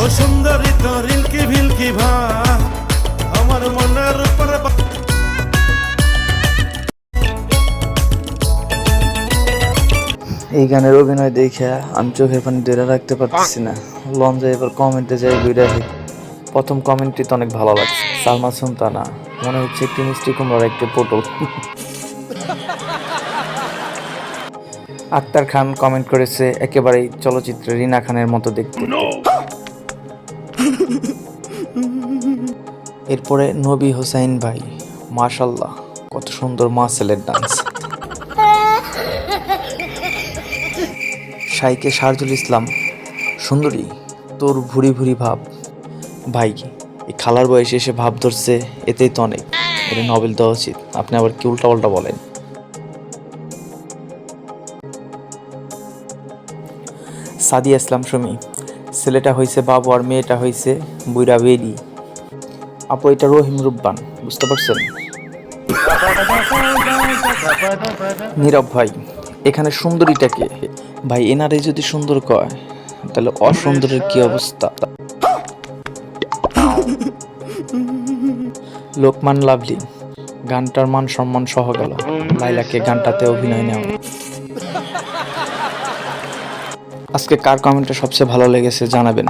ও সুন্দরী ভিলকি ভা আমার মনের উপর এই গানের অভিনয় দেখে আমি চোখে পানি ধরে রাখতে পারতেছি না। লঞ্চে এবার কমেন্টে যাই hit। প্রথম কমেন্টটি তো অনেক ভালো লাগছে। সালমা সুলতানা মনে হচ্ছে একটি মিষ্টি কুমড়ার একটি পটল। আক্তার খান কমেন্ট করেছে একেবারেই চলচ্চিত্রে রিনা খানের মতো দেখতে। এরপরে নবী হোসাইন ভাই মাশাল্লাহ কত সুন্দর মাসেলের ডান্স সাইকে শারজুল ইসলাম, সুন্দরী, তোর ভুরি ভুরি ভাব। ভাই, এই খালার বয়সে এসে ভাব ধরছে, এতেই তো অনেক। এটা নবেল দেওয়া উচিত। আপনি আবার কি উল্টা পাল্টা বলেন? সাদিয়া ইসলাম, সুমি ছেলেটা হয়েছে বাবু আর মেয়েটা হয়েছে বুইরা বেরি আপু, এটা রহিম রুব্বান বুঝতে পারছেন? নীরব ভাই, এখানে সুন্দরীটাকে ভাই, এনারে যদি সুন্দর কয়, তাহলে অসুন্দরের কি অবস্থা? লোকমান লাভলি, গানটার মান সম্মান সহ গেল। লাইলাকে গানটাতে অভিনয় নেওয়া আজকে কার কমেন্টটা সবচেয়ে ভালো লেগেছে জানাবেন?